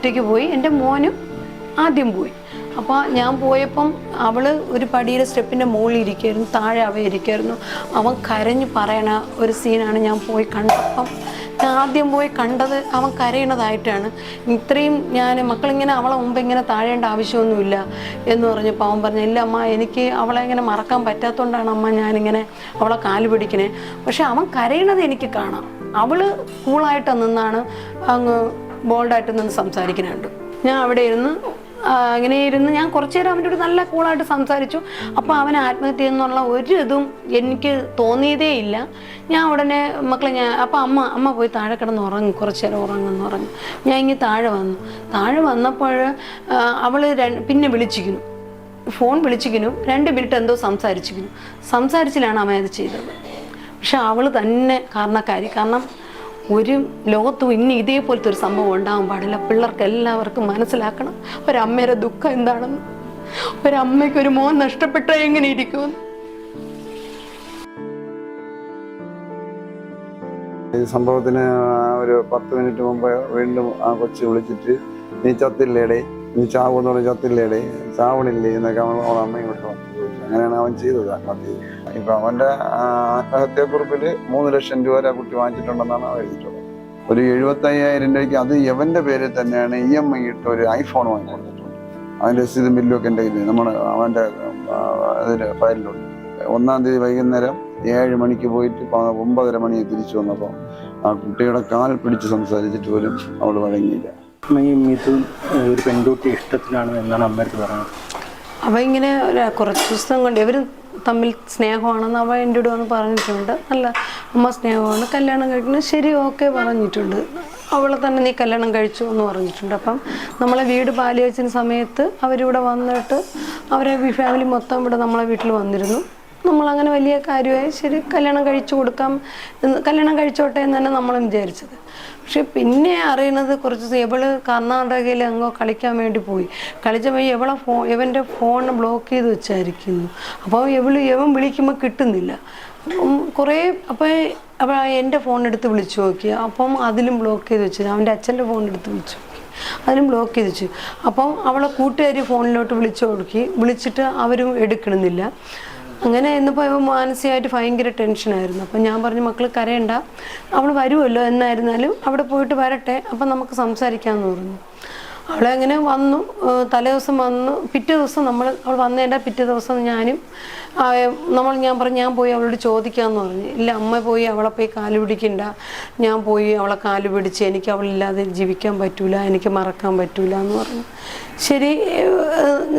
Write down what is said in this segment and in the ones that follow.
ഒറ്റയ്ക്ക് പോയി. എന്റെ മോനും ആദ്യം പോയി. അപ്പോൾ ഞാൻ പോയപ്പം അവൾ ഒരു പടിയുടെ സ്റ്റെപ്പിന്റെ മുകളിൽ ഇരിക്കുമായിരുന്നു താഴെ അവ ഇരിക്കുമായിരുന്നു അവൻ കരഞ്ഞു പറയണ ഒരു സീനാണ് ഞാൻ പോയി കണ്ടപ്പം ഞാൻ ആദ്യം പോയി കണ്ടത് അവൻ കരയണതായിട്ടാണ്. ഇത്രയും ഞാൻ മക്കളിങ്ങനെ അവളെ മുമ്പ് ഇങ്ങനെ താഴേണ്ട ആവശ്യമൊന്നുമില്ല എന്ന് പറഞ്ഞപ്പോൾ അവൻ പറഞ്ഞു ഇല്ല അമ്മ എനിക്ക് അവളെ ഇങ്ങനെ മറക്കാൻ പറ്റാത്തതുകൊണ്ടാണ് അമ്മ ഞാനിങ്ങനെ അവളെ കാൽ പിടിക്കണേ. പക്ഷെ അവൻ കരയണത് എനിക്ക് കാണാം. അവൾ കൂളായിട്ട് നിന്നാണ് അങ്ങ് ബോൾഡായിട്ട് നിന്ന് സംസാരിക്കുന്നുണ്ട്. ഞാൻ അവിടെ ഇരുന്ന് അങ്ങനെ ഇരുന്ന് ഞാൻ കുറച്ചു നേരം അവന്റെ കൂടെ നല്ല കൂളായിട്ട് സംസാരിച്ചു. അപ്പോൾ അവൻ ആത്മഹത്യ എന്നുള്ള ഒരു ഇതും എനിക്ക് തോന്നിയതേ ഇല്ല. ഞാൻ ഉടനെ മക്കളെ ഞാൻ അപ്പോൾ അമ്മ അമ്മ പോയി താഴെ കിടന്ന് ഉറങ്ങും കുറച്ചു നേരം ഉറങ്ങുമെന്ന് പറഞ്ഞു ഞാൻ ഇങ്ങനെ താഴെ വന്നു. താഴെ വന്നപ്പോൾ അവൾ പിന്നെ വിളിച്ചിരിക്കുന്നു. ഫോൺ വിളിച്ചിരിക്കുന്നു. രണ്ട് മിനിറ്റ് എന്തോ സംസാരിച്ചിരിക്കുന്നു. സംസാരിച്ചിലാണ് അവൻ അത് ചെയ്തത്. പക്ഷെ അവൾ തന്നെ കാരണക്കാരി. കാരണം ഒരു ലോകത്തും ഇനി ഇതേപോലത്തെ ഒരു സംഭവം ഉണ്ടാകാൻ പാടില്ല. പിള്ളേർക്ക് എല്ലാവർക്കും മനസ്സിലാക്കണം. ഒരമ്മയുടെ ദുഃഖം എന്താണെന്ന്. ഒരമ്മയ്ക്ക് ഒരു മോൻ നഷ്ടപ്പെട്ട എങ്ങനെ ഇരിക്കും ഈ സംഭവത്തിന് ഒരു പത്ത് മിനിറ്റ് മുമ്പ് വീണ്ടും ആ കൊച്ചി വിളിച്ചിട്ട് നീ ചത്തില്ലേടേ നീ ചാവെന്ന് പറഞ്ഞ് ചത്തില്ലേടേ ചാവണില്ലേ? എന്നൊക്കെ അവൾ അവളെ അമ്മയും വിട്ടു. അങ്ങനെയാണ് അവൻ ചെയ്തത് ആത്മഹത്യ. ഇപ്പൊ അവന്റെ ആ, ആത്മഹത്യാക്കുറിപ്പിൽ മൂന്ന് ലക്ഷം രൂപ ആ കുട്ടി വാങ്ങിച്ചിട്ടുണ്ടെന്നാണ് അവൻ എഴുതിയിട്ടുള്ളത്. ഒരു എഴുപത്തി അയ്യായിരം രൂപയ്ക്ക് അത് എവന്റെ പേരിൽ തന്നെയാണ് ഇ എം ഐ ഇട്ട് ഒരു ഐഫോൺ വാങ്ങി കൊടുത്തിട്ടുണ്ട് അതിന്റെ രസീതും ബില്ലും ഒക്കെ എന്റെ കയ്യിൽ നമ്മുടെ അവന്റെ അതിന്റെ ഫയലിലുണ്ട്. ഒന്നാം തീയതി വൈകുന്നേരം ഏഴ് മണിക്ക് പോയിട്ട് ഒമ്പതര മണി തിരിച്ചു വന്നപ്പോൾ ആ കുട്ടിയുടെ കാൽ പിടിച്ച് സംസാരിച്ചിട്ട് പോലും അവൾ വഴങ്ങിയില്ല. ഈ മിഥുൻ ഒരു പെൺകുട്ടി ഇഷ്ടത്തിലാണ് എന്നാണ് അമ്മയടുത്ത് പറയുന്നത്? അവ ഇങ്ങനെ കുറച്ച് ദിവസം കൊണ്ട് ഇവർ തമ്മിൽ സ്നേഹമാണെന്ന് അവ എന്റെ ഇവിടെ വന്ന് പറഞ്ഞിട്ടുണ്ട്. നല്ല അമ്മ സ്നേഹമാണ്. കല്യാണം കഴിക്കണം. ശരി ഓക്കെ പറഞ്ഞിട്ടുണ്ട്. അവളെ തന്നെ നീ കല്യാണം കഴിച്ചു എന്ന് പറഞ്ഞിട്ടുണ്ട്. അപ്പം നമ്മളെ വീട് പാലിയച്ചിന് സമയത്ത് അവരിവിടെ വന്നിട്ട് അവരെ ഫാമിലി മൊത്തം ഇവിടെ നമ്മളെ വീട്ടിൽ വന്നിരുന്നു. നമ്മളങ്ങനെ വലിയ കാര്യമായി ശരി കല്യാണം കഴിച്ചു കൊടുക്കാം കല്യാണം കഴിച്ചോട്ടെ എന്ന് തന്നെ നമ്മളും വിചാരിച്ചത്. പക്ഷെ പിന്നെ അറിയുന്നത് കുറച്ച് ഇവൾ കർണാടകയിൽ അങ്ങോ കളിക്കാൻ വേണ്ടി പോയി. കളിച്ചപ്പോൾ ഇവളെ ഫോ ഇവന്റെ ഫോൺ ബ്ലോക്ക് ചെയ്ത് വെച്ചായിരിക്കുന്നു. അപ്പോൾ ഇവൾ ഇവൻ വിളിക്കുമ്പോൾ കിട്ടുന്നില്ല. കുറേ അപ്പോൾ അപ്പോൾ എന്റെ ഫോൺ എടുത്ത് വിളിച്ചു നോക്കി. അപ്പം അതിലും ബ്ലോക്ക് ചെയ്ത് വെച്ചു. അവന്റെ അച്ഛന്റെ ഫോൺ എടുത്ത് വിളിച്ചു നോക്കി. അതിലും ബ്ലോക്ക് ചെയ്ത് വെച്ചു. അപ്പം അവളെ കൂട്ടുകാരി ഫോണിലോട്ട് വിളിച്ചു കൊടുക്കി വിളിച്ചിട്ട് അവരും എടുക്കണമെന്നില്ല. അങ്ങനെ ഇന്നിപ്പോൾ ഇവ മാനസികമായിട്ട് ഭയങ്കര ടെൻഷനായിരുന്നു അപ്പം ഞാൻ പറഞ്ഞു മക്കൾ കരയണ്ട. അവൾ വരുമല്ലോ എന്നായിരുന്നാലും അവിടെ പോയിട്ട് വരട്ടെ. അപ്പം നമുക്ക് സംസാരിക്കാമെന്ന് പറഞ്ഞു. അവളങ്ങനെ വന്നു തലേ ദിവസം വന്നു. പിറ്റേ ദിവസം നമ്മൾ അവൾ വന്നതിന്റെ പിറ്റേ ദിവസം ഞാനും നമ്മൾ ഞാൻ പറഞ്ഞു ഞാൻ പോയി അവളോട് ചോദിക്കാമെന്ന് പറഞ്ഞു. ഇല്ല അമ്മ പോയി അവളെ പോയി കാൽ പിടിക്കണ്ട. ഞാൻ പോയി അവളെ കാൽ പിടിച്ച് എനിക്ക് അവളില്ലാതെ ജീവിക്കാൻ പറ്റൂല എനിക്ക് മറക്കാൻ പറ്റൂല എന്ന് പറഞ്ഞു. ശരി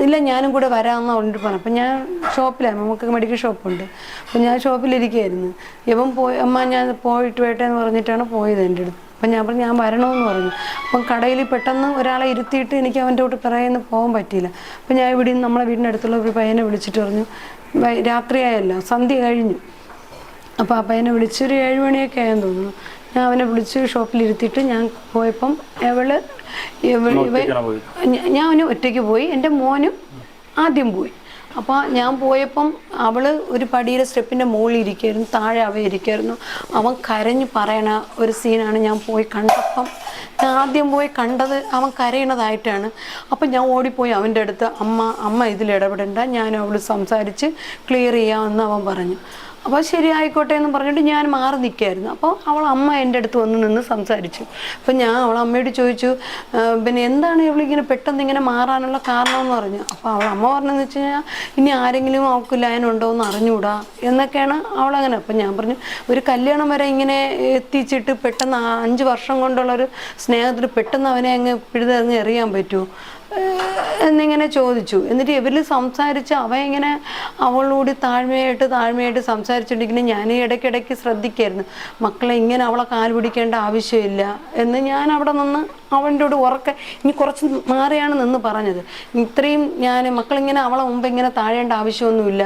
ഇല്ല ഞാനും കൂടെ വരാമെന്ന് അവളോട് പറഞ്ഞു അപ്പം ഞാൻ ഷോപ്പിലാണ് നമുക്ക് മെഡിക്കൽ ഷോപ്പുണ്ട്. അപ്പം ഞാൻ ഷോപ്പിലിരിക്കുകയായിരുന്നു. ഇവൻ പോയി അമ്മ ഞാൻ പോയിട്ട് വേട്ടെന്ന് പറഞ്ഞിട്ടാണ് പോയത് എന്റെ അടുത്ത്. അപ്പം ഞാൻ പറഞ്ഞു ഞാൻ വരണമെന്ന് പറഞ്ഞു. അപ്പം കടയിൽ പെട്ടെന്ന് ഒരാളെ ഇരുത്തിയിട്ട് എനിക്ക് അവന്റെ കൂട്ട് പിറകെന്ന് പോകാൻ പറ്റിയില്ല. അപ്പം ഞാൻ ഇവിടെ നിന്ന് നമ്മളെ വീടിന്റെ അടുത്തുള്ള ഒരു പയ്യനെ വിളിച്ചിട്ട് പറഞ്ഞു "വൈ- രാത്രിയായല്ലോ സന്ധ്യ കഴിഞ്ഞു. അപ്പോൾ ആ പയ്യനെ വിളിച്ചൊരു ഏഴ് മണിയൊക്കെ ആയെന്ന് തോന്നുന്നു. ഞാൻ അവനെ വിളിച്ച് ഷോപ്പിലിരുത്തിയിട്ട് ഞാൻ പോയപ്പം? ഞ- ഞാൻ അവന് ഒറ്റയ്ക്ക് പോയി. എന്റെ മോനും ആദ്യം പോയി. അപ്പോൾ ഞാൻ പോയപ്പം അവൾ ഒരു പടിയുടെ സ്റ്റെപ്പിന്റെ മുകളിൽ ഇരിക്കുമായിരുന്നു താഴെ അവ ഇരിക്കുമായിരുന്നു അവൻ കരഞ്ഞു പറയണ ഒരു സീനാണ് ഞാൻ പോയി കണ്ടപ്പം ഞാൻ ആദ്യം പോയി കണ്ടത് അവൻ കരയണതായിട്ടാണ്. അപ്പം ഞാൻ ഓടിപ്പോയി അവന്റെ അടുത്ത് അമ്മ അമ്മ ഇതിൽ ഇടപെടണ്ട ഞാൻ അവൾ സംസാരിച്ച് ക്ലിയർ ചെയ്യാമെന്ന് അവൻ പറഞ്ഞു. അപ്പോൾ ശരി ആയിക്കോട്ടെ എന്ന് പറഞ്ഞിട്ട് ഞാൻ മാറി നിൽക്കായിരുന്നു അപ്പോൾ അവൾ അമ്മ എന്റെ അടുത്ത് വന്ന് നിന്ന് സംസാരിച്ചു. അപ്പോൾ ഞാൻ അവൾ അമ്മയോട് ചോദിച്ചു പിന്നെ എന്താണ് ഇവളിങ്ങനെ പെട്ടെന്ന് ഇങ്ങനെ മാറാനുള്ള കാരണം എന്ന് പറഞ്ഞു? അപ്പോൾ അവൾ അമ്മ പറഞ്ഞതെന്ന് വെച്ച് കഴിഞ്ഞാൽ ഇനി ആരെങ്കിലും അവൾക്ക് ലയനുണ്ടോ എന്ന് അറിഞ്ഞുകൂടാ എന്നൊക്കെയാണ് അവളങ്ങനെ അപ്പം ഞാൻ പറഞ്ഞു ഒരു കല്യാണം വരെ ഇങ്ങനെ എത്തിച്ചിട്ട് പെട്ടെന്ന് അഞ്ച് വർഷം കൊണ്ടുള്ള ഒരു സ്നേഹത്തിൽ പെട്ടെന്ന് അവനെ അങ്ങ് പിഴുതെറിഞ്ഞ് എറിയാൻ പറ്റുമോ എന്നിങ്ങനെ ചോദിച്ചു. എന്നിട്ട് ഇവരിൽ സംസാരിച്ച് അവ ഇങ്ങനെ അവളോട് താഴ്മയായിട്ട് താഴ്മയായിട്ട് സംസാരിച്ചിട്ടുണ്ടെങ്കിൽ ഞാൻ ഇടയ്ക്കിടയ്ക്ക് ശ്രദ്ധിക്കായിരുന്നു. മക്കളെ ഇങ്ങനെ അവളെ കാൽ പിടിക്കേണ്ട ആവശ്യമില്ല എന്ന് ഞാൻ അവിടെ നിന്ന് അവന്റെ കൂടെ ഉറക്കെ ഇനി കുറച്ച് മാറിയാണ് നിന്ന് പറഞ്ഞത്. ഇത്രയും ഞാൻ മക്കളിങ്ങനെ അവളെ മുമ്പ് ഇങ്ങനെ താഴേണ്ട ആവശ്യമൊന്നുമില്ല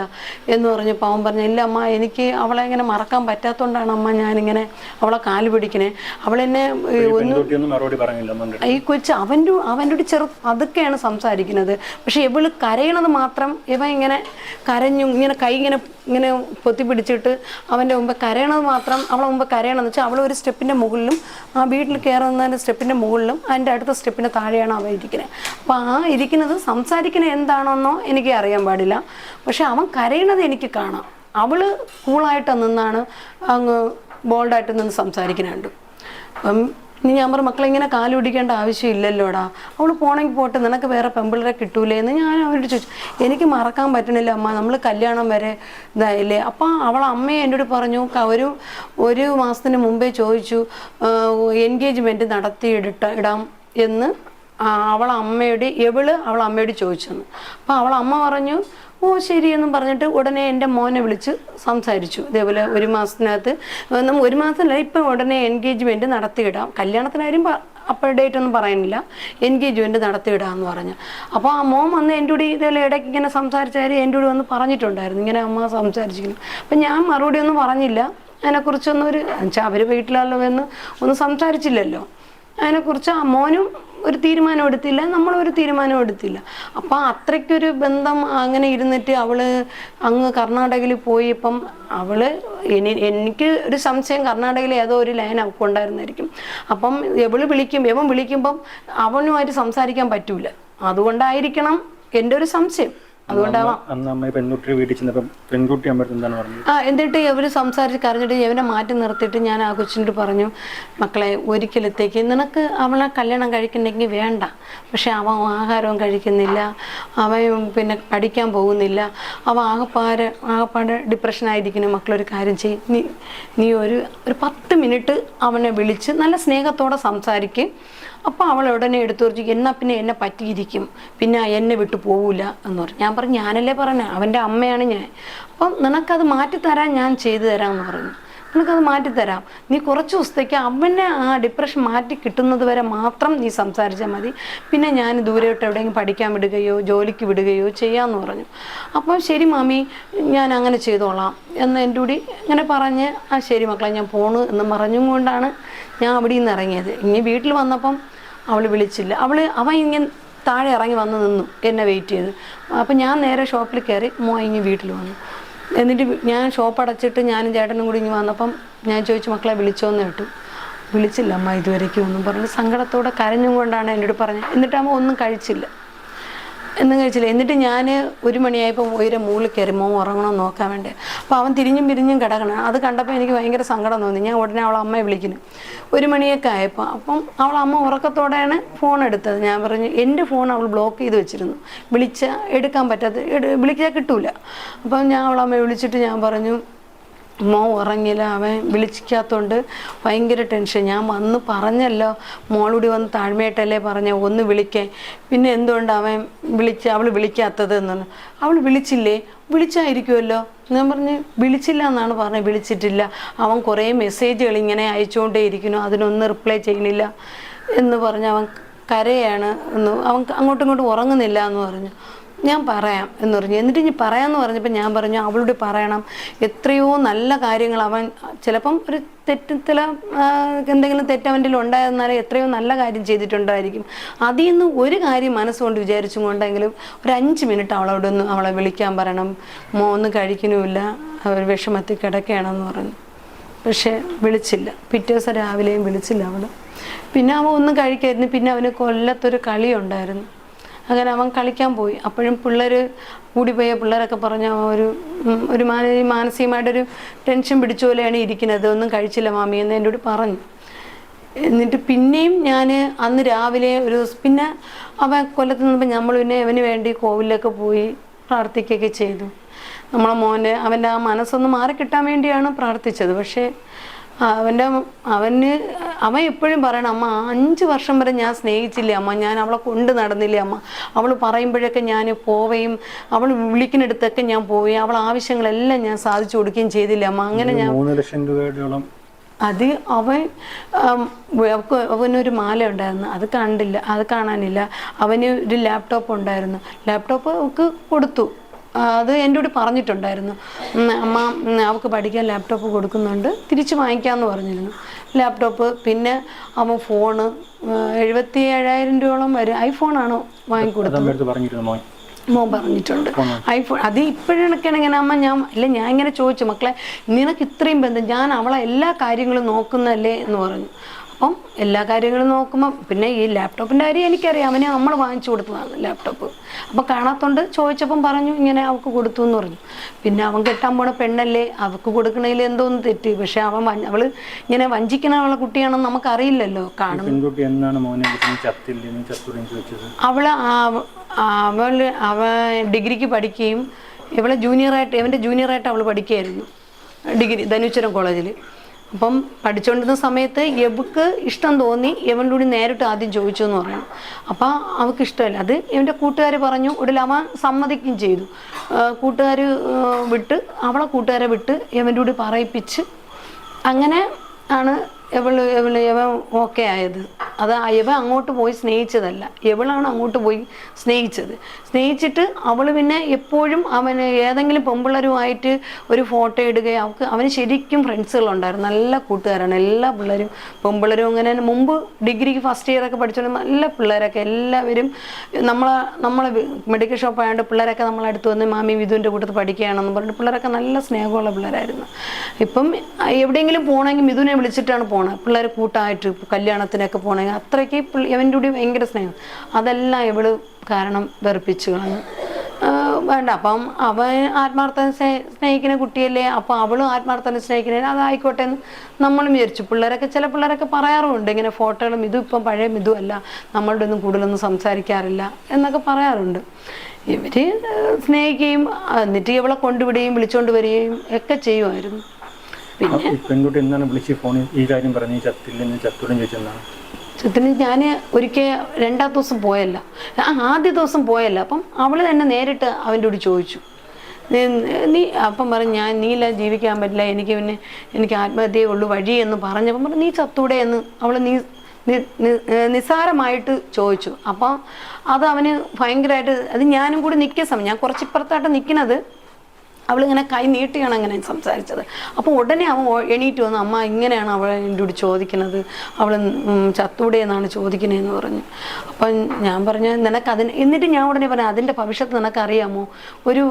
എന്ന് പറഞ്ഞപ്പോൾ അവൻ പറഞ്ഞു ഇല്ല അമ്മ എനിക്ക് അവളെ ഇങ്ങനെ മറക്കാൻ പറ്റാത്തതുകൊണ്ടാണ് അമ്മ ഞാനിങ്ങനെ അവളെ കാൽ പിടിക്കണേ. അവളെന്നെ ഒന്നും കൊച്ചു ഈ കൊച്ച് അവന്റെ അവന്റെ ഒരു ചെറു അതൊക്കെയാണ് സംസാരിക്കുന്നത്. പക്ഷെ ഇവൾ കരയണത് മാത്രം ഇവ ഇങ്ങനെ കരഞ്ഞു ഇങ്ങനെ കൈ ഇങ്ങനെ ഇങ്ങനെ പൊത്തി പിടിച്ചിട്ട് അവന്റെ മുമ്പ് കരയണത് മാത്രം അവളെ മുമ്പ് കരയണമെന്ന് വെച്ചാൽ അവൾ ഒരു സ്റ്റെപ്പിന്റെ മുകളിലും ആ വീട്ടിൽ കയറുന്നതിന്റെ സ്റ്റെപ്പിന്റെ മുകളിലും സ്റ്റെപ്പിലും അതിന്റെ അടുത്ത സ്റ്റെപ്പിന് താഴെയാണ് അവൻ ഇരിക്കുന്നത്. അപ്പോൾ ആ ഇരിക്കുന്നത് സംസാരിക്കുന്നത് എന്താണെന്നോ എനിക്ക് അറിയാൻ പാടില്ല. പക്ഷെ അവൻ കരയണത് എനിക്ക് കാണാം. അവൾ കൂളായിട്ട് നിന്നാണ് അങ്ങ് ബോൾഡായിട്ട് നിന്ന് സംസാരിക്കുന്നുണ്ട്. അപ്പം ഇനി ഞാൻ മക്കളെ ഇങ്ങനെ കാലുപിടിക്കേണ്ട ആവശ്യമില്ലല്ലോടാ. അവൾ പോണെങ്കിൽ പോട്ടെ നിനക്ക് വേറെ പെമ്പിളരെ കിട്ടൂലേ? എന്ന് ഞാൻ അവരോട് ചോദിച്ചു. എനിക്ക് മറക്കാൻ പറ്റണില്ല അമ്മ നമ്മൾ കല്യാണം വരെ ഇതായില്ലേ? അപ്പം അവൾ അമ്മയെ എന്നോട് പറഞ്ഞു ഒരു ഒരു മാസത്തിന് മുമ്പേ ചോദിച്ചു എൻഗേജ്മെന്റ് നടത്തി ഇടാം എന്ന് ആ, അവളെ അമ്മയോട് എവൾ അവൾ അമ്മയോട് ചോദിച്ചെന്ന്. അപ്പോൾ അവൾ അമ്മ പറഞ്ഞു ഓ ശരിയെന്നും പറഞ്ഞിട്ട് ഉടനെ എന്റെ മോനെ വിളിച്ച് സംസാരിച്ചു. ഇതേപോലെ ഒരു മാസത്തിനകത്ത് ഒരു മാസമല്ല ഇപ്പം ഉടനെ എൻഗേജ്മെന്റ് നടത്തിയിടാം. കല്യാണത്തിനാരും അപ്പോൾ ഡേറ്റ് ഒന്നും പറയുന്നില്ല. എൻഗേജ്മെന്റ് നടത്തിയിടാമെന്ന് പറഞ്ഞു. അപ്പോൾ ആ മോൻ വന്ന് എന്റെ കൂടി ഇതേപോലെ ഇടയ്ക്ക് ഇങ്ങനെ സംസാരിച്ചാൽ എന്റെ കൂടി വന്ന് പറഞ്ഞിട്ടുണ്ടായിരുന്നു. ഇങ്ങനെ അമ്മ സംസാരിച്ചിരിക്കുന്നു. അപ്പം ഞാൻ മറുപടി ഒന്നും പറഞ്ഞില്ല. അതിനെക്കുറിച്ചൊന്നും ഒരു എന്നുവെച്ചാൽ അവർ വീട്ടിലല്ലോ എന്ന് ഒന്നും സംസാരിച്ചില്ലല്ലോ. അതിനെക്കുറിച്ച് ആ മോനും ഒരു തീരുമാനം എടുത്തില്ല നമ്മളൊരു തീരുമാനം എടുത്തില്ല. അപ്പം അത്രയ്ക്കൊരു ബന്ധം അങ്ങനെ ഇരുന്നിട്ട് അവൾ അങ്ങ് കർണാടകയിൽ പോയി ഇപ്പം അവൾ എനി എനിക്ക് ഒരു സംശയം കർണാടകയിൽ ഏതോ ഒരു ലൈൻ അവൾക്ക് ഉണ്ടായിരുന്നായിരിക്കും. അപ്പം എവൾ വിളിക്കും എവൻ വിളിക്കുമ്പം അവനുമായിട്ട് സംസാരിക്കാൻ പറ്റൂല. അതുകൊണ്ടായിരിക്കണം എന്റെ ഒരു സംശയം. അതുകൊണ്ടാവാം. അന്ന് അമ്മ പെൺകുട്ടിയുടെ വീട്ടിൽ ചെന്നപ്പം പെൺകുട്ടി അമ്മ എന്താണ് പറഞ്ഞത്? ആ എന്നിട്ട് അവർ സംസാരിച്ച് കരഞ്ഞിട്ട് ഇവനെ മാറ്റി നിർത്തിയിട്ട് ഞാൻ ആ കൊച്ചിനോട് പറഞ്ഞു മക്കളെ ഒരിക്കലത്തേക്ക് നിനക്ക് അവളെ കല്യാണം കഴിക്കുന്നെങ്കിൽ വേണ്ട. പക്ഷെ അവൻ ആഹാരവും കഴിക്കുന്നില്ല അവൻ പിന്നെ പഠിക്കാൻ പോകുന്നില്ല അവൻ ആകപ്പാട് ആകപ്പാട് ഡിപ്രഷനായിരിക്കുന്നു മക്കളൊരു കാര്യം ചെയ്യും. നീ നീ ഒരു ഒരു പത്ത് മിനിറ്റ് അവനെ വിളിച്ച് നല്ല സ്നേഹത്തോടെ സംസാരിക്കും. അപ്പോൾ അവൾ ഉടനെ എടുത്തു പറഞ്ഞു എന്നാ പിന്നെ എന്നെ പറ്റിയിരിക്കും. പിന്നെ എന്നെ വിട്ടു പോവില്ല എന്ന് പറഞ്ഞു. ഞാൻ പറഞ്ഞു ഞാനല്ലേ പറഞ്ഞ അവന്റെ അമ്മയാണ് ഞാൻ. അപ്പം നിനക്കത് മാറ്റിത്തരാൻ ഞാൻ ചെയ്തു തരാമെന്ന് പറഞ്ഞു. നിനക്കത് മാറ്റിത്തരാം നീ കുറച്ച് ദിവസത്തേക്ക് അവനെ ആ ഡിപ്രഷൻ മാറ്റി കിട്ടുന്നത് വരെ മാത്രം നീ സംസാരിച്ചാൽ മതി. പിന്നെ ഞാൻ ദൂരെയോട്ട് എവിടെയെങ്കിലും പഠിക്കാൻ വിടുകയോ ജോലിക്ക് വിടുകയോ ചെയ്യാമെന്ന് പറഞ്ഞു. അപ്പം ശരി മാമി ഞാൻ അങ്ങനെ ചെയ്തോളാം എന്ന് എന്റെ കൂടി ഇങ്ങനെ പറഞ്ഞ് ആ ശരി മക്കളെ ഞാൻ പോണു എന്ന് പറഞ്ഞും കൊണ്ടാണ് ഞാൻ അവിടെ നിന്ന് ഇറങ്ങിയത്. ഇനി വീട്ടിൽ വന്നപ്പം അവൾ വിളിച്ചില്ല. അവൾ അവൻ ഇങ്ങനെ താഴെ ഇറങ്ങി വന്ന് നിന്നു എന്നെ വെയിറ്റ് ചെയ്ത്. അപ്പം ഞാൻ നേരെ ഷോപ്പിൽ കയറി മോ ഇങ്ങ് വീട്ടിൽ വന്നു. എന്നിട്ട് ഞാൻ ഷോപ്പ് അടച്ചിട്ട് ഞാനും ചേട്ടനും കൂടി ഇങ്ങ് വന്നപ്പം ഞാൻ ചോദിച്ചു മക്കളെ വിളിച്ചോന്ന് കേട്ടു. വിളിച്ചില്ല അമ്മ ഇതുവരേക്കും ഒന്നും പറഞ്ഞു സങ്കടത്തോടെ കരഞ്ഞും കൊണ്ടാണ് എന്നോട് പറഞ്ഞത്. എന്നിട്ടാകുമ്പോൾ ഒന്നും കഴിച്ചില്ല. എന്നും കഴിച്ചില്ല. എന്നിട്ട് ഞാൻ ഒരു മണിയായപ്പോൾ ഉയരെ മുകളിൽ കയറി മോൻ നോക്കാൻ വേണ്ടി. അപ്പോൾ അവൻ തിരിഞ്ഞും പിരിഞ്ഞും കിടക്കണം. അത് കണ്ടപ്പോൾ എനിക്ക് ഭയങ്കര സങ്കടം തോന്നി. ഞാൻ ഉടനെ അവളെ അമ്മയെ വിളിക്കുന്നു. ഒരു മണിയൊക്കെ ആയപ്പോൾ അപ്പം അവളെ അമ്മ ഉറക്കത്തോടെയാണ് ഫോൺ എടുത്തത്. ഞാൻ പറഞ്ഞു എന്റെ ഫോൺ അവൾ ബ്ലോക്ക് ചെയ്ത് വെച്ചിരുന്നു. വിളിച്ച എടുക്കാൻ പറ്റാത്ത വിളിച്ചാൽ കിട്ടൂല. അപ്പം ഞാൻ അവളമ്മയെ വിളിച്ചിട്ട് ഞാൻ പറഞ്ഞു മോ ഉറങ്ങില്ല അവൻ വിളിച്ചിക്കാത്തോണ്ട് ഭയങ്കര ടെൻഷൻ ഞാൻ വന്ന് പറഞ്ഞല്ലോ മോളൂടി വന്ന് താഴ്മയായിട്ടല്ലേ പറഞ്ഞ ഒന്ന് വിളിക്കേ. പിന്നെ എന്തുകൊണ്ട് അവൻ വിളിച്ച അവൾ വിളിക്കാത്തത് എന്നാണ് അവൾ വിളിച്ചില്ലേ? വിളിച്ചായിരിക്കുമല്ലോ ഞാൻ പറഞ്ഞ് വിളിച്ചില്ല എന്നാണ് പറഞ്ഞത് വിളിച്ചിട്ടില്ല. അവൻ കുറേ മെസ്സേജുകൾ ഇങ്ങനെ അയച്ചുകൊണ്ടേ ഇരിക്കുന്നു അതിനൊന്നും റിപ്ലൈ ചെയ്യണില്ല എന്ന് പറഞ്ഞ് അവൻ കരയാണ് എന്ന് അവൻ അങ്ങോട്ടും ഇങ്ങോട്ടും ഉറങ്ങുന്നില്ല എന്ന് പറഞ്ഞു. ഞാൻ പറയാം എന്ന് പറഞ്ഞു. എന്നിട്ട് ഇനി പറയാമെന്ന് പറഞ്ഞപ്പോൾ ഞാൻ പറഞ്ഞു അവളോട് പറയണം. എത്രയോ നല്ല കാര്യങ്ങൾ അവൻ ചിലപ്പം ഒരു തെറ്റ് ചില എന്തെങ്കിലും തെറ്റ് അവന്റെ ഉണ്ടായിരുന്നാൽ എത്രയോ നല്ല കാര്യം ചെയ്തിട്ടുണ്ടായിരിക്കും. അതിൽ നിന്ന് ഒരു കാര്യം മനസ്സുകൊണ്ട് വിചാരിച്ചും കൊണ്ടെങ്കിലും ഒരു അഞ്ച് മിനിറ്റ് അവളോട് ഒന്ന് അവളെ വിളിക്കാൻ പറയണം. മോ ഒന്നും കഴിക്കണമില്ല അവർ വിഷമത്തിൽ കിടക്കുകയാണെന്ന് പറഞ്ഞു. പക്ഷേ വിളിച്ചില്ല. പിറ്റേ ദിവസം രാവിലെയും വിളിച്ചില്ല അവൾ പിന്നെ അവൻ ഒന്നും കഴിക്കായിരുന്നു പിന്നെ അവന് കൊല്ലത്തൊരു കളി ഉണ്ടായിരുന്നു അങ്ങനെ അവൻ കളിക്കാൻ പോയി. അപ്പോഴും പിള്ളേർ കൂടിപ്പോയ പിള്ളേരൊക്കെ പറഞ്ഞ ഒരു ഒരു മാന മാനസികമായിട്ടൊരു ടെൻഷൻ പിടിച്ച പോലെയാണ് ഇരിക്കുന്നത്. ഒന്നും കഴിച്ചില്ല മാമി എന്ന് എന്നോട് പറഞ്ഞു. എന്നിട്ട് പിന്നെയും ഞാൻ അന്ന് രാവിലെ ഒരു ദിവസം പിന്നെ അവൻ കൊല്ലത്ത് നിന്നപ്പോൾ നമ്മൾ പിന്നെ അവന് വേണ്ടി കോവിലൊക്കെ പോയി പ്രാർത്ഥിക്കുകയൊക്കെ ചെയ്തു. നമ്മളെ മോനെ അവന്റെ ആ മനസ്സൊന്ന് മാറിക്കിട്ടാൻ വേണ്ടിയാണ് പ്രാർത്ഥിച്ചത്. പക്ഷേ അവന്റെ അവന് അവൻ എപ്പോഴും പറയണം അമ്മ അഞ്ച് വർഷം വരെ ഞാൻ സ്നേഹിച്ചില്ലേ അമ്മ? ഞാൻ അവളെ കൊണ്ട് നടന്നില്ലേ അമ്മ? അവൾ പറയുമ്പോഴൊക്കെ ഞാൻ പോവുകയും അവൾ വിളിക്കുന്നിടത്തൊക്കെ ഞാൻ പോവുകയും അവളെ ആവശ്യങ്ങളെല്ലാം ഞാൻ സാധിച്ചു കൊടുക്കുകയും ചെയ്തില്ലേ അമ്മ? അങ്ങനെ ഞാൻ മൂന്ന് ലക്ഷം രൂപയോളം അത് അവൻ അവനൊരു മാല ഉണ്ടായിരുന്നു. അത് കണ്ടില്ല അത് കാണാനില്ല. അവന് ഒരു ലാപ്ടോപ്പ് ഉണ്ടായിരുന്നു. ലാപ്ടോപ്പ് കൊടുത്തു. അത് എന്റെ കൂടി പറഞ്ഞിട്ടുണ്ടായിരുന്നു. അമ്മ അവൾക്ക് പഠിക്കാൻ ലാപ്ടോപ്പ് കൊടുക്കുന്നുണ്ട്. തിരിച്ച് വാങ്ങിക്കാമെന്ന് പറഞ്ഞിരുന്നു. ലാപ്ടോപ്പ് പിന്നെ അവൻ ഫോണ് എഴുപത്തി ഏഴായിരം രൂപയോളം വരും ഐഫോണാണ് വാങ്ങിക്കൊടുത്തത്. പറഞ്ഞിരുന്നു മോൻ. പറഞ്ഞിട്ടുണ്ട്. ഐഫോൺ അത് ഇപ്പോഴൊക്കെയാണ് ഇങ്ങനെ അമ്മ ഞാൻ ഇല്ല ഞാൻ ഇങ്ങനെ ചോദിച്ചു മക്കളെ നിനക്ക് ഇത്രയും ബന്ധം ഞാൻ അവളെ എല്ലാ കാര്യങ്ങളും നോക്കുന്നല്ലേ? എന്ന് പറഞ്ഞു. അപ്പം എല്ലാ കാര്യങ്ങളും നോക്കുമ്പോൾ പിന്നെ ഈ ലാപ്ടോപ്പിന്റെ കാര്യം എനിക്കറിയാം. അവന് നമ്മൾ വാങ്ങിച്ചു കൊടുത്തതാണ് ലാപ്ടോപ്പ് അപ്പോൾ കാണാത്തോണ്ട് ചോദിച്ചപ്പം പറഞ്ഞു ഇങ്ങനെ അവൾക്ക് കൊടുത്തു എന്ന് പറഞ്ഞു. പിന്നെ അവൻ കെട്ടാൻ പോണ പെണ്ണല്ലേ അവൾക്ക് കൊടുക്കണതിൽ എന്തോന്ന് തെറ്റ്. പക്ഷെ അവൻ അവൾ ഇങ്ങനെ വഞ്ചിക്കണുള്ള കുട്ടിയാണെന്ന് നമുക്കറിയില്ലല്ലോ കാണും അവൾ അവൾ അവൾ അവ ഡിഗ്രിക്ക് പഠിക്കുകയും ഇവളെ ജൂനിയറായിട്ട് ഇവന്റെ ജൂനിയറായിട്ട് അവൾ പഠിക്കുകയായിരുന്നു. ഡിഗ്രി ധനുച്ചരം കോളേജിൽ അപ്പം പഠിച്ചുകൊണ്ടിരുന്ന സമയത്ത് എബുക്ക് ഇഷ്ടം തോന്നി യവന്റെ കൂടി നേരിട്ട് ആദ്യം ചോദിച്ചു എന്ന് പറയണം അപ്പം അവൾക്ക് ഇഷ്ടമല്ല. അത് ഇവന്റെ കൂട്ടുകാർ പറഞ്ഞു ഒടുവിൽ അവൻ സമ്മതിക്കുകയും ചെയ്തു. കൂട്ടുകാർ വിട്ട് അവളെ കൂട്ടുകാരെ വിട്ട് യവന്റെ കൂടി പറയിപ്പിച്ച് അങ്ങനെ ആണ് ഇവൾ എവൾ ഇവൻ ഓക്കെ ആയത്. അത് ഇവൻ അങ്ങോട്ട് പോയി സ്നേഹിച്ചതല്ല. എവളാണ് അങ്ങോട്ട് പോയി സ്നേഹിച്ചത്? സ്നേഹിച്ചിട്ട് അവൾ പിന്നെ എപ്പോഴും അവന് ഏതെങ്കിലും പെമ്പിള്ളരുമായിട്ട് ഒരു ഫോട്ടോ ഇടുകയും അവൾക്ക് അവന് ശരിക്കും ഫ്രണ്ട്സുകളുണ്ടായിരുന്നു. നല്ല കൂട്ടുകാരാണ്. എല്ലാ പിള്ളേരും പെമ്പിള്ളരും അങ്ങനെ മുമ്പ് ഡിഗ്രിക്ക് ഫസ്റ്റ് ഇയറൊക്കെ പഠിച്ചോണ്ട് നല്ല പിള്ളേരൊക്കെ. എല്ലാവരും നമ്മളെ നമ്മളെ മെഡിക്കൽ ഷോപ്പ് ആയതുകൊണ്ട് പിള്ളേരൊക്കെ നമ്മളെ അടുത്ത് വന്ന് മാമി വിധുവിന്റെ കൂട്ടത്ത് പഠിക്കുകയാണെന്ന് പറഞ്ഞിട്ട് പിള്ളേരൊക്കെ നല്ല സ്നേഹമുള്ള പിള്ളേരായിരുന്നു. ഇപ്പം എവിടെയെങ്കിലും പോകണമെങ്കിൽ മിഥുനെ വിളിച്ചിട്ടാണ് പോണത് പിള്ളേർ കൂട്ടായിട്ട് കല്യാണത്തിനൊക്കെ പോണെങ്കിൽ അത്രയ്ക്ക് ഇവന്റെ കൂടി ഭയങ്കര സ്നേഹം. അതെല്ലാം ഇവൾ കാരണം വെറുപ്പിച്ചു കളഞ്ഞു. വേണ്ട അപ്പം അവൻ ആത്മാർത്ഥം സ്നേ- സ്നേഹിക്കുന്ന കുട്ടിയല്ലേ അപ്പം അവളും ആത്മാർത്ഥം സ്നേഹിക്കുന്ന അതായിക്കോട്ടെ എന്ന് നമ്മളും വിചാരിച്ചു. പിള്ളേരൊക്കെ ചില പിള്ളേരൊക്കെ പറയാറുണ്ട് ഇങ്ങനെ ഫോട്ടോകളും ഇതും ഇപ്പം പഴയ ഇതുമല്ല നമ്മളുടെ ഒന്നും കൂടുതലൊന്നും സംസാരിക്കാറില്ല എന്നൊക്കെ പറയാറുണ്ട്. ഇവർ സ്നേഹിക്കുകയും എന്നിട്ട് ഇവളെ കൊണ്ടുവിടുകയും വിളിച്ചുകൊണ്ട് വരികയും ഒക്കെ ചെയ്യുമായിരുന്നു. പിന്നെ? പെൺകുട്ടി എന്താണ് വിളിച്ച് ഫോണിൽ ഈ കാര്യം പറഞ്ഞു ചത്തില്ലെന്ന് ചത്തോടും ചോദിച്ചെന്നാണ് ചത്തിന് ഞാൻ ഒരിക്കൽ രണ്ടാം ദിവസം പോയല്ല. ആദ്യ ദിവസം പോയല്ല. അപ്പം അവൾ തന്നെ നേരിട്ട് അവന്റെ കൂടി ചോദിച്ചു. നീ- അപ്പം പറഞ്ഞു ഞാൻ നീല ജീവിക്കാൻ പറ്റില്ല. എനിക്ക് പിന്നെ എനിക്ക് ആത്മഹത്യയേ ഉള്ളൂ. വഴി എന്ന് പറഞ്ഞപ്പം പറഞ്ഞു നീ ചത്തൂടെ എന്ന്. അവൾ നീ നിസ്സാരമായിട്ട് ചോദിച്ചു. അപ്പം അത് അവന് ഭയങ്കരമായിട്ട് അത് ഞാനും കൂടി നിൽക്കുന്ന സമയം ഞാൻ കുറച്ചിപ്പുറത്തായിട്ട് നിൽക്കുന്നത് അവളിങ്ങനെ കൈ നീട്ടിയാണ് അങ്ങനെ സംസാരിച്ചത്. അപ്പോൾ ഉടനെ അവൻ എണീറ്റ് വന്നു അമ്മ ഇങ്ങനെയാണ് അവൾ കൂടി ചോദിക്കുന്നത്? അവൾ ചത്തൂടെ എന്നാണ് ചോദിക്കുന്നതെന്ന് പറഞ്ഞു. അപ്പം ഞാൻ പറഞ്ഞു നിനക്ക് അതിന് എന്നിട്ട് ഞാൻ ഉടനെ പറഞ്ഞു അതിന്റെ ഭവിഷ്യത്ത് നിനക്കറിയാമോ? ഒരു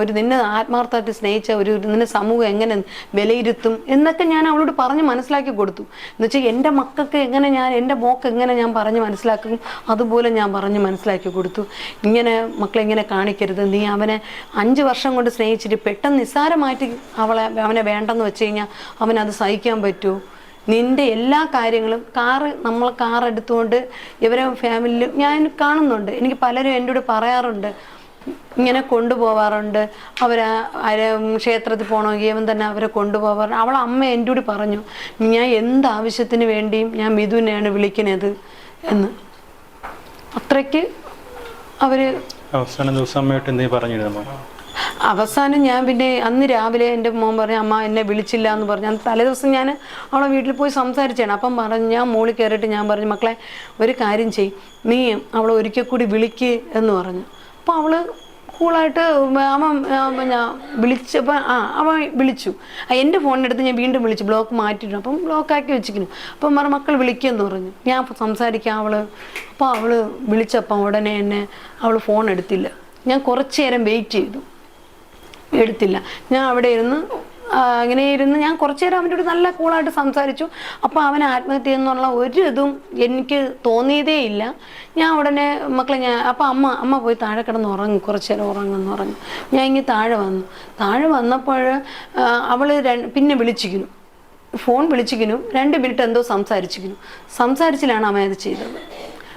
ഒരു നിന്നെ ആത്മാർത്ഥമായിട്ട് സ്നേഹിച്ച ഒരു നിന്നെ സമൂഹം എങ്ങനെ വിലയിരുത്തും? എന്നൊക്കെ ഞാൻ അവളോട് പറഞ്ഞ് മനസ്സിലാക്കി കൊടുത്തു. എന്ന് വെച്ചാൽ എന്റെ മക്കൾക്ക് എങ്ങനെ ഞാൻ എന്റെ മോക്ക് എങ്ങനെ ഞാൻ പറഞ്ഞ് മനസ്സിലാക്കും? അതുപോലെ ഞാൻ പറഞ്ഞ് മനസ്സിലാക്കി കൊടുത്തു. ഇങ്ങനെ മക്കളെ ഇങ്ങനെ കാണിക്കരുത്. നീ അവനെ അഞ്ച് വർഷം കൊണ്ട് സ്നേഹിച്ചിട്ട് പെട്ടെന്ന് നിസ്സാരമായിട്ട് അവളെ അവനെ വേണ്ടെന്ന് വെച്ച് കഴിഞ്ഞാൽ അവനത് സഹിക്കാൻ പറ്റുമോ നിന്റെ എല്ലാ കാര്യങ്ങളും കാറ് നമ്മൾ കാർ എടുത്തുകൊണ്ട് ഇവരെ ഫാമിലിയിൽ ഞാൻ കാണുന്നുണ്ട്. എനിക്ക് പലരും എന്റെ കൂടെ പറയാറുണ്ട്. ഇങ്ങനെ കൊണ്ടുപോവാറുണ്ട്. ആരെ ക്ഷേത്രത്തിൽ പോകണമെങ്കിൽ ഇവൻ തന്നെ അവരെ കൊണ്ടുപോവാറുണ്ട്. അവളെ അമ്മ എന്റെ കൂടി പറഞ്ഞു ഞാൻ എന്ത് ആവശ്യത്തിന് വേണ്ടിയും ഞാൻ മിഥുനെയാണ് വിളിക്കുന്നത് എന്ന്. അത്രയ്ക്ക് അവർ അവസാന ദിവസം അമ്മയോട്ട് എന്തെങ്കിലും പറഞ്ഞിരുന്നു? അവസാനം ഞാൻ പിന്നെ അന്ന് രാവിലെ എന്റെ മോൻ പറഞ്ഞു അമ്മ എന്നെ വിളിച്ചില്ല എന്ന് പറഞ്ഞു അന്ന് തലേദിവസം ഞാൻ അവളെ വീട്ടിൽ പോയി സംസാരിച്ചാണ് അപ്പം പറഞ്ഞു ഞാൻ മോളിൽ കയറിയിട്ട് ഞാൻ പറഞ്ഞു മക്കളെ ഒരു കാര്യം ചെയ് നീ അവളെ ഒരിക്കൽ കൂടി വിളിക്ക് എന്ന് പറഞ്ഞു. അപ്പോൾ അവൾ കൂളായിട്ട് അവൻ ഞാൻ വിളിച്ചപ്പോൾ ആ അവൻ വിളിച്ചു. എന്റെ ഫോണിനെടുത്ത് ഞാൻ വീണ്ടും വിളിച്ചു ബ്ലോക്ക് മാറ്റിയിട്ടു. അപ്പം ബ്ലോക്കാക്കി വെച്ചിരിക്കുന്നു. അപ്പം പറഞ്ഞു മക്കൾ വിളിക്കുമെന്ന് പറഞ്ഞു. ഞാൻ സംസാരിക്കാം അവൾ. അപ്പോൾ അവൾ വിളിച്ചപ്പം ഉടനെ എന്നെ അവൾ ഫോൺ എടുത്തില്ല. ഞാൻ കുറച്ച് നേരം വെയിറ്റ് ചെയ്തു. എടുത്തില്ല. ഞാൻ അവിടെ ഇരുന്ന് അങ്ങനെ ഇരുന്ന് ഞാൻ കുറച്ചു നേരം അവന്റെ നല്ല കൂളായിട്ട് സംസാരിച്ചു. അപ്പോൾ അവൻ ആത്മഹത്യ എന്നുള്ള ഒരു ഇതും എനിക്ക് തോന്നിയതേ ഇല്ല. ഞാൻ ഉടനെ മക്കളെ ഞാൻ അപ്പോൾ അമ്മ അമ്മ പോയി താഴെ കിടന്ന് ഉറങ്ങി കുറച്ചു നേരം ഉറങ്ങുന്ന് പറഞ്ഞു ഞാൻ ഇങ്ങനെ താഴെ വന്നു. താഴെ വന്നപ്പോൾ അവൾ പിന്നെ വിളിച്ചിരിക്കുന്നു. ഫോൺ വിളിച്ചിരിക്കുന്നു. രണ്ട് മിനിറ്റ് എന്തോ സംസാരിച്ചിരിക്കുന്നു. സംസാരിച്ചിലാണ് അവൻ അത് ചെയ്തത്.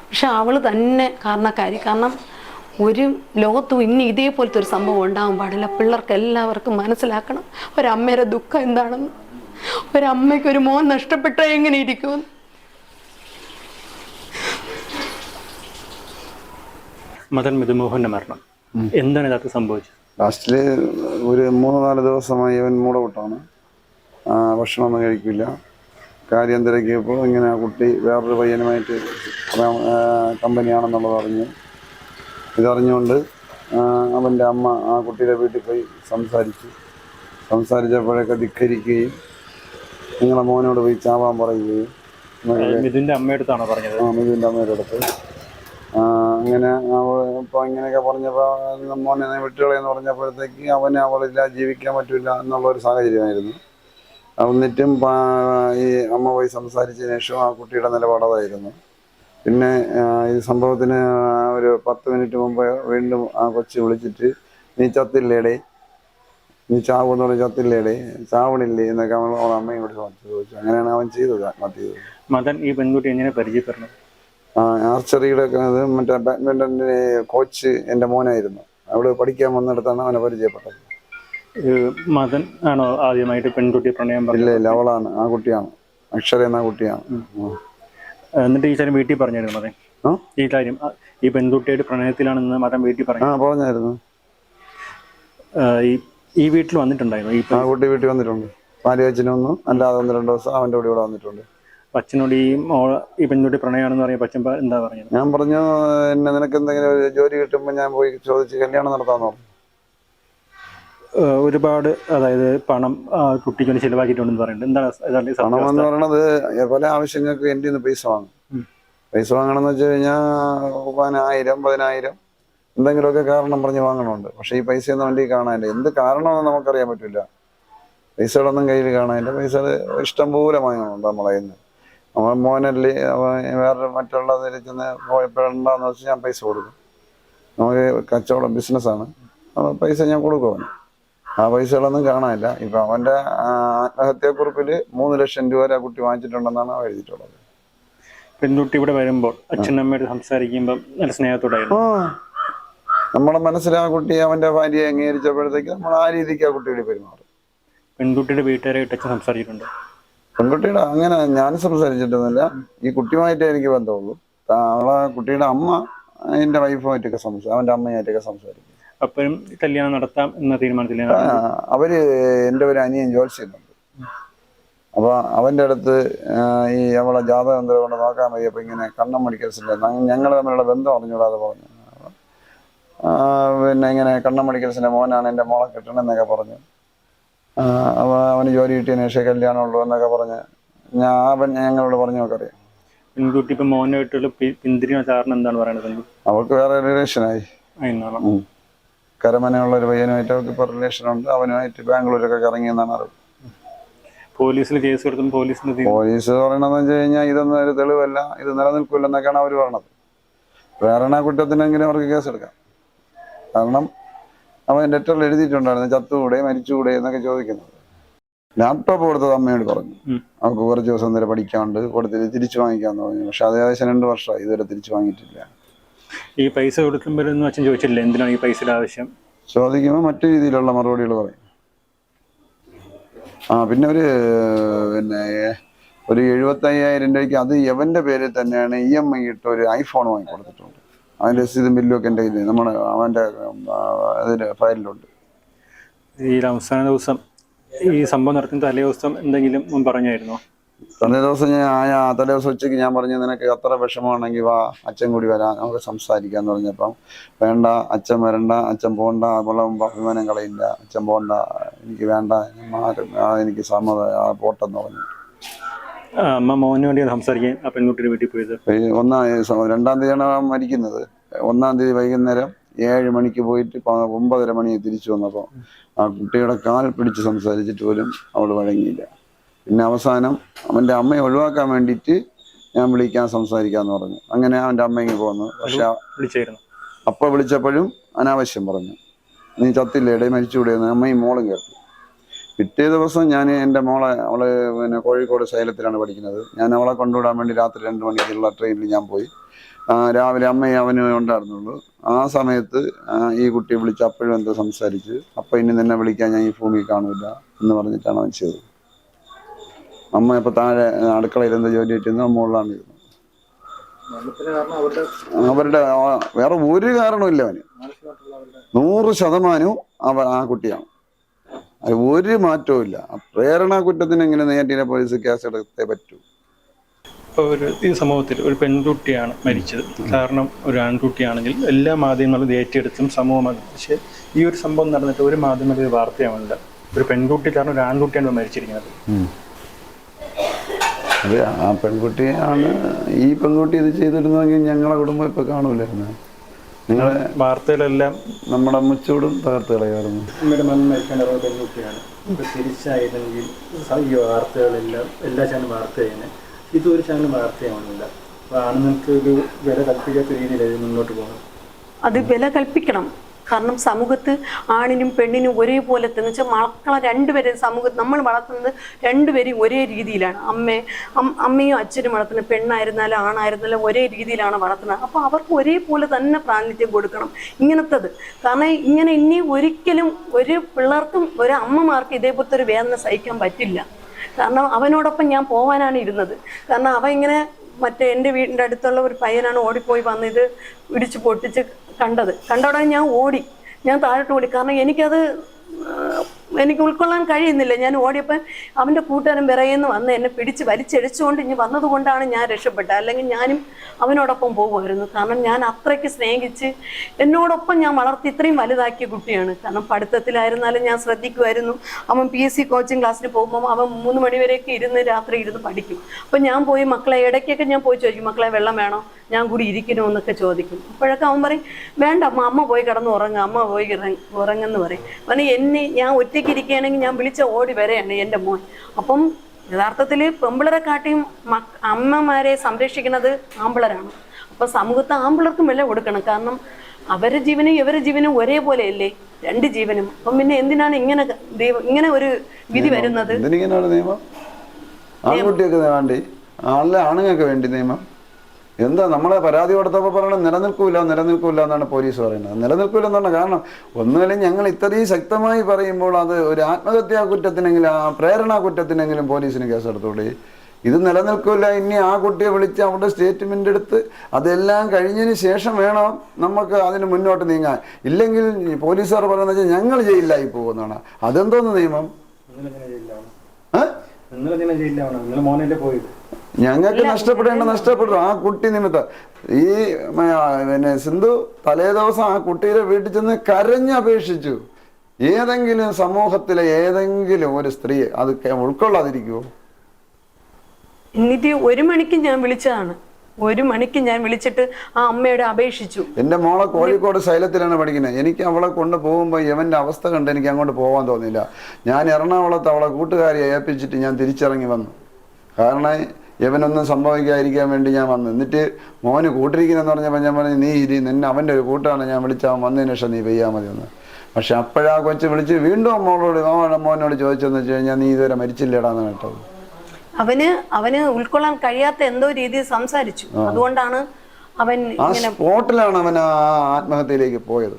പക്ഷെ അവൾ തന്നെ കാരണക്കാരി. കാരണം ഒരു ലോകത്തും ഇനി ഇതേപോലത്തെ ഒരു സംഭവം ഉണ്ടാകാൻ പാടില്ല. പിള്ളേർക്ക് എല്ലാവർക്കും മനസ്സിലാക്കണം. ഒരമ്മയുടെ ദുഃഖം എന്താണെന്ന്. ഒരമ്മയ്ക്ക് ഒരു മോൻ നഷ്ടപ്പെട്ട എങ്ങനെ ഇരിക്കുമെന്ന് മദൻ മിഥുമോഹന്റെ മരണം. എന്താണ് ഇതൊക്കെ സംഭവിച്ചത്? ലാസ്റ്റിൽ ഒരു മൂന്ന് നാല് ദിവസമായി അവൻ മൂടവിട്ടാണ് ഭക്ഷണമൊന്നും കഴിക്കില്ല. കാര്യം തിരക്കിയപ്പോൾ ഇങ്ങനെ ആ കുട്ടി വേറൊരു പയ്യനുമായിട്ട് കമ്പനിയാണെന്നുള്ളത് അറിഞ്ഞു ഇതറിഞ്ഞുകൊണ്ട് അവന്റെ അമ്മ ആ കുട്ടിയുടെ വീട്ടിൽ പോയി സംസാരിച്ചു. സംസാരിച്ചപ്പോഴൊക്കെ ധിക്കരിക്കുകയും നിങ്ങളെ മോനോട് പോയി ചാവാൻ പറയുകയും മിഥുന്റെ അമ്മയടുത്താണോ പറഞ്ഞത്? ആ മിഥുന്റെ അമ്മയുടെ അടുത്ത്. അങ്ങനെ അവൾ ഇപ്പോൾ ഇങ്ങനെയൊക്കെ പറഞ്ഞപ്പോൾ മോനെ വിട്ടുകളെന്ന് പറഞ്ഞപ്പോഴത്തേക്ക് അവന് അവളില്ല ജീവിക്കാൻ പറ്റില്ല എന്നുള്ളൊരു സാഹചര്യമായിരുന്നു. എന്നിട്ടും ഈ അമ്മ പോയി സംസാരിച്ചതിന് ശേഷം ആ കുട്ടിയുടെ നിലപാട് അതായിരുന്നു. പിന്നെ ഈ സംഭവത്തിന് ഒരു പത്ത് മിനിറ്റ് മുമ്പ് വീണ്ടും ആ കൊച്ചു വിളിച്ചിട്ട് നീ ചത്തില്ലേടേ? നീ ചാവെന്ന് പറഞ്ഞ് ചത്തില്ലേടേ? ചാവണില്ലേ? എന്നൊക്കെ അവൾ അവളെ അമ്മയും കൂടി ചോദിച്ചു അങ്ങനെയാണ് അവൻ ചെയ്തത് ആത്മഹത്യ ചെയ്തത്. മദൻ ഈ പെൺകുട്ടി എങ്ങനെ പരിചയപ്പെടുന്നു? ആർച്ചറിയുടെ ഇത് മറ്റേ ബാഡ്മിന്റന്റെ കോച്ച് എന്റെ മോനായിരുന്നു. അവിടെ പഠിക്കാൻ വന്നിടത്താണ് അവനെ പരിചയപ്പെട്ടത്. മകൻ ആണോ ആദ്യമായിട്ട് പെൺകുട്ടി പ്രണയം ഇല്ല ഇല്ല. അവളാണ്. ആ കുട്ടിയാണ്. അക്ഷര എന്ന കുട്ടിയാണ്. എന്നിട്ട് ഈ വീട്ടിൽ പറഞ്ഞായിരുന്നു മദൻ ഈ കാര്യം ഈ പെൺകുട്ടിയുടെ പ്രണയത്തിലാണെന്ന് മതം വീട്ടിൽ ആ പറഞ്ഞു പറഞ്ഞായിരുന്നു ഈ ഈ വീട്ടിൽ വന്നിട്ടുണ്ടായിരുന്നു. ഈ കുട്ടി വീട്ടിൽ വന്നിട്ടുണ്ട്. ഭാര്യ അല്ലാതെ ഒന്ന് രണ്ട് ദിവസം അവന്റെ കൂടെ ഇവിടെ വന്നിട്ടുണ്ട്. അച്ഛനോട് ഈ ഈ പെൺകുട്ടി പ്രണയമാണെന്ന് പറയുമ്പോൾ അച്ഛൻ എന്താ പറഞ്ഞത്? ഞാൻ പറഞ്ഞു എന്നെ നിനക്ക് എന്തെങ്കിലും ഒരു ജോലി കിട്ടുമ്പോൾ ഞാൻ പോയി ചോദിച്ച് കല്യാണം നടത്താമെന്ന് പറഞ്ഞു. ഒരുപാട് അതായത് പണം കുട്ടിക്ക് വേണ്ടി ചിലവാക്കിയിട്ടുണ്ടെന്ന് പറയുന്നുണ്ട്. എന്താണ് പണം എന്ന് പറയുന്നത് പല ആവശ്യങ്ങൾക്ക് എന്റെ നിന്ന് പൈസ വാങ്ങും. പൈസ വാങ്ങണമെന്ന് വെച്ച് കഴിഞ്ഞാൽ പതിനായിരം പതിനായിരം എന്തെങ്കിലുമൊക്കെ കാരണം പറഞ്ഞ് വാങ്ങണമുണ്ട് പക്ഷേ ഈ പൈസയൊന്നും വണ്ടി കാണാനില്ല. എന്ത് കാരണമെന്ന് നമുക്കറിയാൻ പറ്റില്ല. പൈസകളൊന്നും കയ്യിൽ കാണാനില്ല. പൈസ ഇഷ്ടം പോലെ വാങ്ങണമുണ്ട് നമ്മളെ കയ്യിൽ നമ്മൾ മോനല്ലേ വേറെ മറ്റുള്ള ചെന്ന് പോയപ്പോഴുണ്ടാന്ന് വെച്ച് ഞാൻ പൈസ കൊടുക്കും. നമുക്ക് കച്ചവടം ബിസിനസ്സാണ്. പൈസ ഞാൻ കൊടുക്കും ആ പൈസകളൊന്നും കാണാനില്ല. ഇപ്പം അവന്റെ ആത്മഹത്യാക്കുറിപ്പിൽ മൂന്ന് ലക്ഷം രൂപ വരെ ആ കുട്ടി വാങ്ങിച്ചിട്ടുണ്ടെന്നാണ് അവൻ എഴുതിയിട്ടുള്ളത്. പെൺകുട്ടി ഇവിടെ വരുമ്പോൾ അച്ഛനമ്മയോട് സംസാരിക്കുമ്പോൾ നല്ല സ്നേഹത്തോടായിരുന്നു. നമ്മുടെ നമ്മളെ മനസ്സിൽ ആ കുട്ടി അവന്റെ ഭാര്യയെ അംഗീകരിച്ചപ്പോഴത്തേക്ക് നമ്മൾ ആ രീതിക്ക് ആ കുട്ടിയോട് പെരുമാറും. പെൺകുട്ടിയുടെ വീട്ടുകാരായിട്ട് അച്ഛൻ സംസാരിച്ചിട്ടുണ്ട്? പെൺകുട്ടിയുടെ അങ്ങനെ ഞാൻ സംസാരിച്ചിട്ടൊന്നുമില്ല. ഈ കുട്ടിയുമായിട്ടേ എനിക്ക് ബന്ധമുള്ളൂ. അവളെ കുട്ടിയുടെ അമ്മ എന്റെ വൈഫുമായിട്ടൊക്കെ സംസാരിക്കും. അവന്റെ അമ്മയായിട്ടൊക്കെ സംസാരിക്കും. അപ്പോഴും കല്യാണം നടത്താം എന്ന തീരുമാനത്തിൽ അവർ എന്റെ ഒരു അനിയൻ ജോത്സ്യനുണ്ട് അപ്പൊ അവന്റെ അടുത്ത് ഈ അവളെ ജാതകം കൊണ്ട് നോക്കാൻ മതി അപ്പൊ ഇങ്ങനെ കണ്ണം മെഡിക്കൽസിന്റെ ഞങ്ങൾ തമ്മിലുള്ള ബന്ധം അറിഞ്ഞൂടാതെ പറഞ്ഞു. പിന്നെ ഇങ്ങനെ കണ്ണം മെഡിക്കൽസിന്റെ മോനാണ് എന്റെ മോളെ കിട്ടണമെന്നൊക്കെ പറഞ്ഞു. അവ അവന് ജോലി കിട്ടിയതിന് ശേഷം കല്യാണമുള്ളൂ എന്നൊക്കെ പറഞ്ഞ് ഞാൻ അവൻ ഞങ്ങളോട് പറഞ്ഞു നോക്കറിയാം പെൺകുട്ടി ഇപ്പൊ മോനായിട്ടുള്ള പി- സാറിന് എന്താണ് പറയുന്നത് അവൾക്ക് വേറെ റിലേഷനായി. കരമനയുള്ള ഒരു പയ്യനുമായിട്ട് അവർക്ക് ഇപ്പോൾ റിലേഷനുണ്ട് അവനുമായിട്ട് ബാംഗ്ലൂരൊക്കെ കറങ്ങി എന്നാണ് അറിവ്. പോലീസിൽ കേസ് കൊടുത്തും പോലീസിന് പോലീസ് പറയണതെന്ന് വെച്ച് കഴിഞ്ഞാൽ ഇതൊന്നും ഒരു തെളിവല്ല. ഇത് നിലനിൽക്കില്ലെന്നൊക്കെയാണ് അവർ പറഞ്ഞത്. പ്രേരണ കുറ്റത്തിനെങ്കിലും അവർക്ക് കേസെടുക്കാം കാരണം അവൻ ലെറ്ററിൽ എഴുതിയിട്ടുണ്ടായിരുന്നു ചത്തുകൂടെ മരിച്ചുകൂടെ എന്നൊക്കെ ചോദിക്കുന്നത്. ലാപ്ടോപ്പ് കൊടുത്തത് അമ്മയോട് പറഞ്ഞു. അവൾക്ക് കുറച്ച് ദിവസം വരെ പഠിക്കാണ്ട് കൊടുത്തിട്ട് തിരിച്ചു വാങ്ങിക്കാന്ന് പറഞ്ഞു. പക്ഷെ അത് ഏകദേശം രണ്ട് വർഷമായി ഇതുവരെ തിരിച്ചു വാങ്ങിയിട്ടില്ല. ഈ പൈസ കൊടുക്കുമ്പോഴൊന്നും അച്ഛൻ ചോദിച്ചില്ല എന്തിനാണ് ഈ പൈസയുടെ ആവശ്യം? ചോദിക്കുമ്പോൾ മറ്റു രീതിയിലുള്ള മറുപടികൾ പറയും. ആ പിന്നെ ഒരു പിന്നെ ഒരു എഴുപത്തയ്യായിരം രൂപയ്ക്ക് അത് എവന്റെ പേരിൽ തന്നെയാണ് ഇ എം ഐ ഇട്ട് ഒരു ഐഫോൺ വാങ്ങി കൊടുത്തിട്ടുണ്ട്. അതിന്റെ രസീതും ബില്ലും ഒക്കെ എന്റെ കയ്യിൽ നമ്മുടെ അവന്റെ ഫയലിലുണ്ട്. ഈ അവസാന ദിവസം ഈ സംഭവം നടത്തുന്ന തലേ ദിവസം എന്തെങ്കിലും മുൻ പറഞ്ഞായിരുന്നോ? തലേ ദിവസം ഞാൻ ആ തലേ ദിവസം ഉച്ചയ്ക്ക് ഞാൻ പറഞ്ഞു നിനക്ക് അത്ര വിഷമമാണെങ്കിൽ വാ അച്ഛൻ കൂടി വരാം നമുക്ക് സംസാരിക്കാന്ന് പറഞ്ഞപ്പം വേണ്ട അച്ഛൻ വരണ്ട അച്ഛൻ പോണ്ട അവളെ അഭിമാനം കളയില്ല അച്ഛൻ പോണ്ട എനിക്ക് വേണ്ട മാറും എനിക്ക് സമ്മത പോട്ടെന്ന് പറഞ്ഞു. അമ്മ മോന് വേണ്ടി സംസാരിക്കാൻ ആ പെൺകുട്ടിയുടെ വീട്ടിൽ പോയത്. ഒന്നാം രണ്ടാം തീയതിയാണ് മരിക്കുന്നത്. ഒന്നാം തീയതി വൈകുന്നേരം ഏഴ് മണിക്ക് പോയിട്ട് ഒമ്പതര മണി തിരിച്ചു വന്നപ്പോൾ ആ കുട്ടിയുടെ കാൽ പിടിച്ച് സംസാരിച്ചിട്ട് പോലും അവൾ വഴങ്ങിയില്ല. പിന്നെ അവസാനം അവന്റെ അമ്മയെ ഒഴിവാക്കാൻ വേണ്ടിയിട്ട് ഞാൻ വിളിക്കാൻ സംസാരിക്കാന്ന് പറഞ്ഞു. അങ്ങനെ അവന്റെ അമ്മ ഇങ്ങനെ പോന്നു. പക്ഷെ വിളിച്ചായിരുന്നു. അപ്പ വിളിച്ചപ്പോഴും അനാവശ്യം പറഞ്ഞു. നീ ചത്തില്ലേടെ മരിച്ചുകൂടെയെന്ന് അമ്മയും മോളും കേട്ടു. പിറ്റേ ദിവസം ഞാൻ എന്റെ മോളെ അവൾ പിന്നെ കോഴിക്കോട് ശൈലത്തിലാണ് പഠിക്കുന്നത്. ഞാൻ അവളെ കൊണ്ടുവിടാൻ വേണ്ടി രാത്രി രണ്ട് മണിക്കുള്ള ട്രെയിനിൽ ഞാൻ പോയി. രാവിലെ അമ്മയും അവനും ഉണ്ടായിരുന്നുള്ളൂ. ആ സമയത്ത് ഈ കുട്ടിയെ വിളിച്ച് അപ്പോഴും എന്തോ സംസാരിച്ച് അപ്പം ഇനി നിന്നെ വിളിക്കാൻ ഞാൻ ഈ ഭൂമി കാണൂല എന്ന് പറഞ്ഞിട്ടാണ് അവൻ ചെയ്തത്. അമ്മ ഇപ്പൊ താഴെ അടുക്കളയിൽ എന്താ ജോലി കിട്ടുന്നു മുകളിലാണ് ഇരുന്നു അവരുടെ വേറെ ഒരു കാരണമില്ല അവന്. നൂറ് ശതമാനവും അവ ആ കുട്ടിയാണ്. അത് ഒരു മാറ്റവും ഇല്ല. പ്രേരണ കുറ്റത്തിന് എങ്ങനെ നേരിട്ടിനെ പോലീസ് കേസ് എടുത്തേ പറ്റൂ? ഒരു ഈ സമൂഹത്തിൽ ഒരു പെൺകുട്ടിയാണ് മരിച്ചത്. കാരണം ഒരു ആൺകുട്ടിയാണെങ്കിൽ എല്ലാ മാധ്യമങ്ങളും ഏറ്റെടുത്തും സമൂഹം പക്ഷേ ഈ ഒരു സംഭവം നടന്നിട്ട് ഒരു മാധ്യമത്തിൽ വാർത്തയാവുന്നില്ല ഒരു പെൺകുട്ടി കാരണം ഒരു ആൺകുട്ടിയാണ് മരിച്ചിരിക്കുന്നത്. അത് ആ പെൺകുട്ടിയാണ് ഈ പെൺകുട്ടി ഇത് ചെയ്തിരുന്നെങ്കിൽ ഞങ്ങളെ കുടുംബം ഇപ്പൊ കാണൂലായിരുന്നു. നിങ്ങളെ വാർത്തയിലെല്ലാം നമ്മുടെ മുച്ചൂടും തകർത്ത് കളയായിരുന്നു അമ്മയുടെ മണ്ണ് മരിക്കേണ്ട ഒരു പെൺകുട്ടിയാണ്. ഇപ്പൊ തിരിച്ചായിരുന്നെങ്കിൽ ഈ വാർത്തകളെല്ലാം എല്ലാ ചാനലും വാർത്ത ചെയ്യുന്നത് ഇതൊരു ചാനൽ വാർത്തയാവുന്നില്ല അപ്പൊ ആണുങ്ങൾക്ക് ഒരു വില കൽപ്പിക്കാത്ത രീതിയിലായിരുന്നു മുന്നോട്ട് പോകുന്നത്. അത് വില കൽപ്പിക്കണം. കാരണം സമൂഹത്ത് ആണിനും പെണ്ണിനും ഒരേപോലെ തന്നെ വെച്ചാൽ മക്കളെ രണ്ടുപേരും സമൂഹത്ത് നമ്മൾ വളർത്തുന്നത് രണ്ടുപേരും ഒരേ രീതിയിലാണ്. അമ്മ അമ്മയും അച്ഛനും വളർത്തുന്നത് പെണ്ണായിരുന്നാലും ആണായിരുന്നാലും ഒരേ രീതിയിലാണ് വളർത്തുന്നത്. അപ്പോൾ അവർക്ക് ഒരേപോലെ തന്നെ പ്രാതിനിധ്യം കൊടുക്കണം. ഇങ്ങനത്തത്. കാരണം ഇങ്ങനെ ഇനി ഒരിക്കലും ഒരു പിള്ളേർക്കും ഒരു അമ്മമാർക്കും ഇതേപോലത്തെ ഒരു വേദന സഹിക്കാൻ പറ്റില്ല. കാരണം അവനോടൊപ്പം ഞാൻ പോവാനാണ് ഇരുന്നത്. കാരണം അവ ഇങ്ങനെ മറ്റേ എന്റെ വീടിന്റെ അടുത്തുള്ള ഒരു പയ്യനാണ് ഓടിപ്പോയി വന്ന് ഇത് ഇടിച്ച് പൊട്ടിച്ച് കണ്ടത്. കണ്ടോടാൻ ഞാൻ ഓടി. ഞാൻ താഴോട്ട് ഓടി. കാരണം എനിക്കത് എനിക്ക് ഉൾക്കൊള്ളാൻ കഴിയുന്നില്ല. ഞാൻ ഓടിയപ്പോൾ അവന്റെ കൂട്ടുകാരൻ വിറയെന്ന് വന്ന് എന്നെ പിടിച്ച് വലിച്ചെഴിച്ചുകൊണ്ട് ഇനി വന്നതുകൊണ്ടാണ് ഞാൻ രക്ഷപ്പെട്ടത്. അല്ലെങ്കിൽ ഞാനും അവനോടൊപ്പം പോകുമായിരുന്നു. കാരണം ഞാൻ അത്രയ്ക്ക് സ്നേഹിച്ച് എന്നോടൊപ്പം ഞാൻ വളർത്തി ഇത്രയും വലുതാക്കിയ കുട്ടിയാണ്. കാരണം പഠിത്തത്തിലായിരുന്നാലും ഞാൻ ശ്രദ്ധിക്കുമായിരുന്നു. അവൻ പി എസ് സി കോച്ചിങ് ക്ലാസ്സിന് പോകുമ്പോൾ അവൻ മൂന്ന് മണിവരെയൊക്കെ ഇരുന്ന് രാത്രി ഇരുന്ന് പഠിക്കും. അപ്പം ഞാൻ പോയി മക്കളെ ഇടയ്ക്കൊക്കെ ഞാൻ പോയി ചോദിക്കും മക്കളെ വെള്ളം വേണോ? ഞാൻ കൂടി ഇരിക്കണോ? എന്നൊക്കെ ചോദിക്കും. അപ്പോഴൊക്കെ അവൻ പറയും വേണ്ട അമ്മ അമ്മ പോയി കിടന്ന് ഉറങ്ങുക അമ്മ പോയി ഉറങ്ങെന്ന് പറയും. കാരണം എന്നെ ഞാൻ ഒറ്റയ്ക്ക് ഇരിക്കുകയാണെങ്കിൽ ഞാൻ വിളിച്ച ഓടി വരെയാണ് എന്റെ മോൻ. അപ്പം യഥാർത്ഥത്തിൽ പെമ്പിളരെ കാട്ടിയും അമ്മമാരെ സംരക്ഷിക്കുന്നത് ആമ്പിളരാണ് അപ്പം സമൂഹത്തെ ആമ്പിളർക്കും വില കൊടുക്കണം? കാരണം അവരുടെ ജീവനും ഇവരുടെ ജീവനും ഒരേപോലെയല്ലേ? രണ്ട് ജീവനും. അപ്പം പിന്നെ എന്തിനാണ് ഇങ്ങനെ ദൈവം ഇങ്ങനെ ഒരു വിധി വരുന്നത്? ആൺകുട്ടിയൊക്കെ വേണ്ടി ആണുങ്ങൾക്ക് വേണ്ടി നിയമം. എന്താ നമ്മളെ പരാതി കൊടുത്തപ്പോൾ പറയണം നിലനിൽക്കൂല നിലനിൽക്കൂല എന്നാണ് പോലീസ് പറയുന്നത്. നിലനിൽക്കൂല എന്നാണ് കാരണം ഒന്നുമില്ല ഞങ്ങൾ ഇത്രയും ശക്തമായി പറയുമ്പോൾ അത് ഒരു ആത്മഹത്യാ കുറ്റത്തിനെങ്കിലും ആ പ്രേരണാ കുറ്റത്തിനെങ്കിലും പോലീസിന് കേസെടുത്തോടെ ഇത് നിലനിൽക്കില്ല ഇനി ആ കുട്ടിയെ വിളിച്ച് അവിടെ സ്റ്റേറ്റ്മെന്റ് എടുത്ത് അതെല്ലാം കഴിഞ്ഞതിന് ശേഷം വേണം നമുക്ക് അതിന് മുന്നോട്ട് നീങ്ങാൻ. ഇല്ലെങ്കിൽ പോലീസുകാർ പറയുന്നത് വെച്ചാൽ ഞങ്ങൾ ജയിലിലായി പോകുന്നതാണ്. അതെന്തോന്ന് നിയമം? നിങ്ങൾ ജയിലിലാണ് നിങ്ങൾ മോനല്ലേ പോയത്? ഞങ്ങൾക്ക് നഷ്ടപ്പെടേണ്ട നഷ്ടപ്പെടും ആ കുട്ടി നിമിത്തം. ഈ പിന്നെ സിന്ധു തലേ ദിവസം ആ കുട്ടിയുടെ വീട്ടിൽ ചെന്ന് കരഞ്ഞപേക്ഷിച്ചു. ഏതെങ്കിലും സമൂഹത്തിലെ ഏതെങ്കിലും ഒരു സ്ത്രീ അത് ഉൾക്കൊള്ളാതിരിക്കുമോ എന്നിട്ട് ഒരു മണിക്ക് ഞാൻ വിളിച്ചതാണ്. ഒരു മണിക്ക് ഞാൻ വിളിച്ചിട്ട് ആ അമ്മയോട് അപേക്ഷിച്ചു. എന്റെ മോളെ കോഴിക്കോട് ശൈലത്തിലാണ് പഠിക്കുന്നത്. എനിക്ക് അവളെ കൊണ്ട് പോകുമ്പോൾ യവന്റെ അവസ്ഥ കണ്ട് എനിക്ക് അങ്ങോട്ട് പോകാൻ തോന്നിയില്ല. ഞാൻ എറണാകുളത്ത് അവളെ കൂട്ടുകാരിയെ ഏൽപ്പിച്ചിട്ട് ഞാൻ തിരിച്ചിറങ്ങി വന്നു. കാരണം ഇവനൊന്നും സംഭവിക്കാതിരിക്കാൻ വേണ്ടി ഞാൻ വന്നു. എന്നിട്ട് മോന് കൂട്ടിരിക്കുന്നെന്ന് പറഞ്ഞപ്പോൾ ഞാൻ പറഞ്ഞു നീ ഇരി നിന്നെ അവന്റെ ഒരു കൂട്ടാണ്. ഞാൻ വിളിച്ചാൽ വന്നതിന് ശേഷം നീ പെയ്യാൽ മതി എന്ന്. പക്ഷെ അപ്പോഴാ കൊച്ചു വിളിച്ച് വീണ്ടും മോളോട് മോൻ മോനോട് ചോദിച്ചെന്ന് വെച്ച് കഴിഞ്ഞാൽ നീ ഇതുവരെ മരിച്ചില്ലേടാന്ന് കേട്ടത്. അവന് അവന് ഉൾക്കൊള്ളാൻ കഴിയാത്ത എന്തോ രീതിയിൽ സംസാരിച്ചു. അതുകൊണ്ടാണ് അവൻ ആ സ്പോട്ടിലാണ് അവൻ ആ ആത്മഹത്യയിലേക്ക് പോയത്.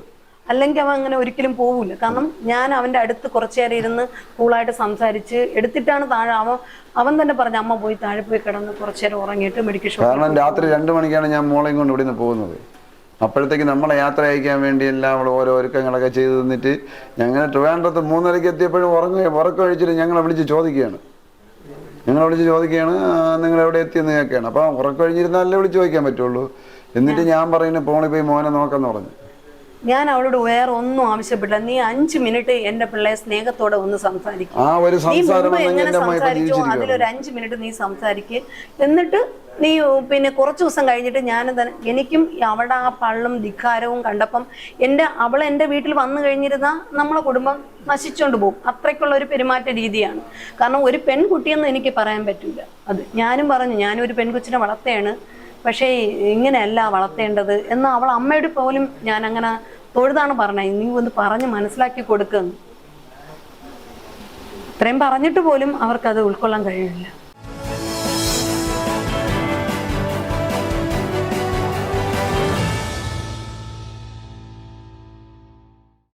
അല്ലെങ്കിൽ അവൻ അങ്ങനെ ഒരിക്കലും പോവില്ല കാരണം ഞാൻ അവന്റെ അടുത്ത് കുറച്ചു നേരം ഇരുന്ന് കൂളായിട്ട് സംസാരിച്ച് എടുത്തിട്ടാണ് താഴെ അവൻ അവൻ തന്നെ പറഞ്ഞു അമ്മ പോയി താഴെ പോയി കിടന്ന് കുറച്ചു നേരം ഉറങ്ങിയിട്ട് മെഡിക്കൽ ഷോപ്പ് കാരണം രാത്രി രണ്ട് മണിക്കാണ് ഞാൻ മോളെയും കൊണ്ട് ഇവിടെ നിന്ന് പോകുന്നത്. അപ്പോഴത്തേക്ക് നമ്മളെ യാത്ര അയക്കാൻ വേണ്ടി എല്ലാം അവൾ ഓരോ ഒരുക്കങ്ങളൊക്കെ ചെയ്ത് തന്നിട്ട് ഞങ്ങൾ ട്രിവാൻഡ്രത്ത് മൂന്നരയ്ക്ക് എത്തിയപ്പോഴും ഉറങ്ങുക ഉറക്കം കഴിച്ചിട്ട് ഞങ്ങളെ വിളിച്ച് ചോദിക്കുകയാണ്. ഞങ്ങളെ വിളിച്ച് ചോദിക്കുകയാണ് നിങ്ങൾ എവിടെ എത്തിയെന്ന് കേൾക്കുകയാണ്. അപ്പം ഉറക്കം കഴിഞ്ഞിരുന്നാലേ വിളിച്ച് ചോദിക്കാൻ പറ്റുള്ളൂ. എന്നിട്ട് ഞാൻ പറയുന്നത് പോണിപ്പോയി പോയി മോനെ നോക്കാന്ന് പറഞ്ഞു. ഞാൻ അവളോട് വേറെ ഒന്നും ആവശ്യപ്പെട്ടില്ല. നീ അഞ്ച് മിനിറ്റ് എന്റെ പിള്ളയെ സ്നേഹത്തോടെ ഒന്ന് സംസാരിക്കും. നീ മുമ്പ് എങ്ങനെ സംസാരിച്ചോ അതിലൊരു അഞ്ച് മിനിറ്റ് നീ സംസാരിക്ക്. എന്നിട്ട് നീ പിന്നെ കുറച്ച് ദിവസം കഴിഞ്ഞിട്ട് ഞാൻ എനിക്കും അവളുടെ ആ പള്ളും ധിക്കാരവും കണ്ടപ്പം എന്റെ അവൾ എന്റെ വീട്ടിൽ വന്നു കഴിഞ്ഞിരുന്ന നമ്മളെ കുടുംബം നശിച്ചുകൊണ്ട് പോകും. അത്രയ്ക്കുള്ള ഒരു പെരുമാറ്റ രീതിയാണ്. കാരണം ഒരു പെൺകുട്ടിയെന്ന് എനിക്ക് പറയാൻ പറ്റില്ല അത് ഞാനും പറഞ്ഞു ഞാനും ഒരു പെൺകൊച്ചിനെ വളർത്തുകയാണ്. പക്ഷേ ഇങ്ങനെയല്ല വളർത്തേണ്ടത്? എന്ന് അവൾ അമ്മയോട് പോലും ഞാൻ അങ്ങനെ തൊഴുതാണ് പറഞ്ഞത്. നീ ഒന്ന് പറഞ്ഞ് മനസ്സിലാക്കി കൊടുക്കുന്നു ഇത്രയും പറഞ്ഞിട്ട് പോലും അവർക്കത് ഉൾക്കൊള്ളാൻ കഴിയില്ല